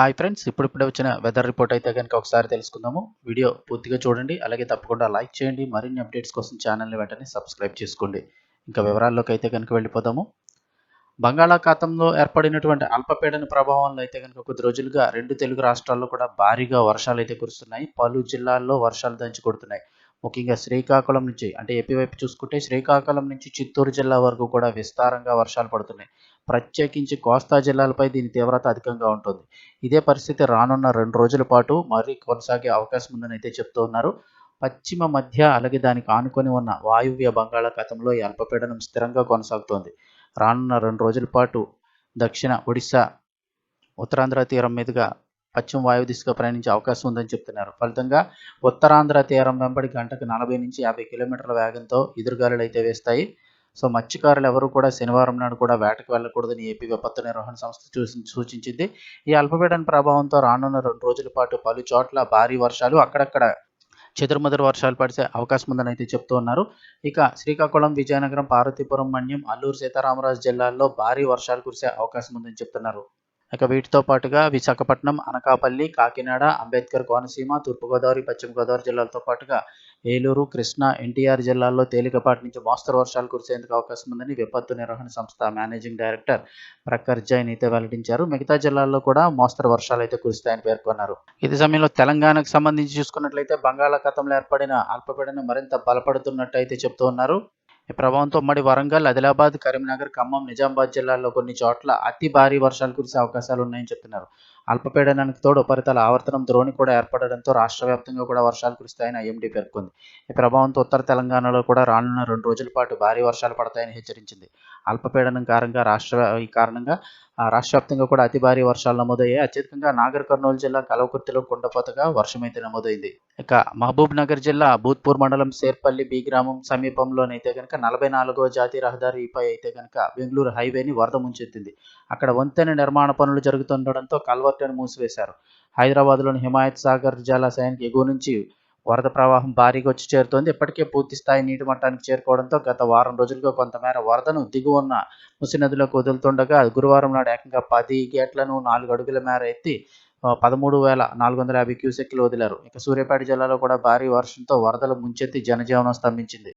Hi friends ఇప్పుడిప్పుడే వచ్చిన weather report అయితే కనుక ఒకసారి తెలుసుకుందాము. వీడియో పూర్తిగా చూడండి అలాగే తప్పకుండా లైక్ చేయండి మరిన్ని అప్డేట్స్ కోసం ఛానల్ని వెంటనే సబ్స్క్రైబ్ చేసుకోండి. ఇంకా వివరాల్లోకి అయితే కనుక వెళ్ళిపోదాము. బంగాళాఖాతంలో ఏర్పడినటువంటి అల్పపీడన ప్రభావంలో అయితే కనుక కొద్ది రోజులుగా రెండు తెలుగు రాష్ట్రాల్లో కూడా భారీగా వర్షాలు అయితే కురుస్తున్నాయి. పలు జిల్లాల్లో వర్షాలు దంచి కొడుతున్నాయి. ముఖ్యంగా శ్రీకాకుళం నుంచి అంటే ఏపీ వైపు చూసుకుంటే శ్రీకాకుళం నుంచి చిత్తూరు జిల్లా వరకు కూడా విస్తారంగా వర్షాలు పడుతున్నాయి. ప్రత్యేకించి కోస్తా జిల్లాలపై దీని తీవ్రత అధికంగా ఉంటుంది. ఇదే పరిస్థితి రానున్న రెండు రోజుల పాటు మరీ కొనసాగే అవకాశం ఉందని అయితే చెప్తూ ఉన్నారు. పశ్చిమ మధ్య అలాగే దానికి ఆనుకొని ఉన్న వాయువ్య బంగాళాఖాతంలో ఈ అల్పపీడనం స్థిరంగా కొనసాగుతోంది. రానున్న రెండు రోజుల పాటు దక్షిణ ఒడిశా ఉత్తరాంధ్ర తీరం మీదుగా పశ్చిమ వాయువు దిశగా ప్రయాణించే అవకాశం ఉందని చెప్తున్నారు. ఫలితంగా ఉత్తరాంధ్ర తీరం వెంబడి గంటకు నలభై నుంచి యాభై కిలోమీటర్ల వేగంతో ఎదురుగాలులు అయితే వేస్తాయి. సో మత్స్యకారులు ఎవరు కూడా శనివారం నాడు కూడా వేటకు వెళ్ళకూడదని ఏపీ విపత్తు నిర్వహణ సంస్థ చూసి సూచించింది. ఈ అల్పపీడన ప్రభావంతో రానున్న రెండు రోజుల పాటు పలు చోట్ల భారీ వర్షాలు అక్కడక్కడ చెదురుమదురు వర్షాలు పడిసే అవకాశం ఉందని అయితే చెప్తూ ఉన్నారు. ఇక శ్రీకాకుళం విజయనగరం పార్వతీపురం మన్యం అల్లూరు సీతారామరాజు జిల్లాల్లో భారీ వర్షాలు కురిసే అవకాశం ఉందని చెప్తున్నారు. ఇక వీటితో పాటుగా విశాఖపట్నం అనకాపల్లి కాకినాడ అంబేద్కర్ కోనసీమ తూర్పుగోదావరి పశ్చిమ గోదావరి జిల్లాలతో పాటుగా ఏలూరు కృష్ణా ఎన్టీఆర్ జిల్లాల్లో తేలికపాటి నుంచి మోస్తరు వర్షాలు కురిసేందుకు అవకాశం ఉందని విపత్తు నిర్వహణ సంస్థ మేనేజింగ్ డైరెక్టర్ ప్రఖర్ జైన్ అయితే వెల్లడించారు. మిగతా జిల్లాల్లో కూడా మోస్తరు వర్షాలు అయితే కురుస్తాయని పేర్కొన్నారు. ఇది సమయంలో తెలంగాణకు సంబంధించి చూసుకున్నట్లయితే బంగాళాఖాతంలో ఏర్పడిన అల్పపీడనం మరింత బలపడుతున్నట్టు అయితే చెబుతూ ఉన్నారు. ఈ ప్రభావంతో ఉమ్మడి వరంగల్ ఆదిలాబాద్ కరీంనగర్ ఖమ్మం నిజామాబాద్ జిల్లాల్లో కొన్ని చోట్ల అతి భారీ వర్షాలు కురిసే అవకాశాలు ఉన్నాయని చెప్తున్నారు. అల్పపీడనానికి తోడు ఉపరితల ఆవర్తనం ద్రోణి కూడా ఏర్పడడంతో రాష్ట్ర వ్యాప్తంగా కూడా వర్షాలు కురుస్తాయని ఐఎండీ పేర్కొంది. ఈ ప్రభావంతో ఉత్తర తెలంగాణలో కూడా రానున్న రెండు రోజుల పాటు భారీ వర్షాలు పడతాయని హెచ్చరించింది. అల్పపీడనం కారణంగా రాష్ట్ర ఈ కారణంగా రాష్ట్ర వ్యాప్తంగా కూడా అతి భారీ వర్షాలు నమోదయ్యాయి. అత్యధికంగా నాగర్ కర్నూలు జిల్లా కలవకుర్తిలో కుండపోతగా వర్షం అయితే నమోదైంది. ఇక మహబూబ్ నగర్ జిల్లా భూత్పూర్ మండలం సేర్పల్లి బి గ్రామం సమీపంలోనైతే కనుక నలభై నాలుగో జాతీయ రహదారిపై అయితే కనుక బెంగళూరు హైవేని వరద ముంచెత్తింది. అక్కడ వంతెన నిర్మాణ పనులు జరుగుతుండడంతో కల్వర్టను మూసివేశారు. హైదరాబాద్లోని హిమాయత్ సాగర్ జలాశయానికి ఎగువ నుంచి వరద ప్రవాహం భారీగా వచ్చి చేరుతోంది. ఇప్పటికే పూర్తి స్థాయి నీటి మట్టానికి చేరుకోవడంతో గత వారం రోజులుగా కొంతమేర వరదను దిగువ ఉన్న ముసి నదిలోకి వదులుతుండగా గురువారం నాడు ఏకంగా పది గేట్లను నాలుగు అడుగుల మేర ఎత్తి పదమూడు వేల నాలుగు వందల యాభై క్యూసెక్లు వదిలారు. ఇక సూర్యాపేట జిల్లాలో కూడా భారీ వర్షంతో వరదలు ముంచెత్తి జనజీవనం స్తంభించింది.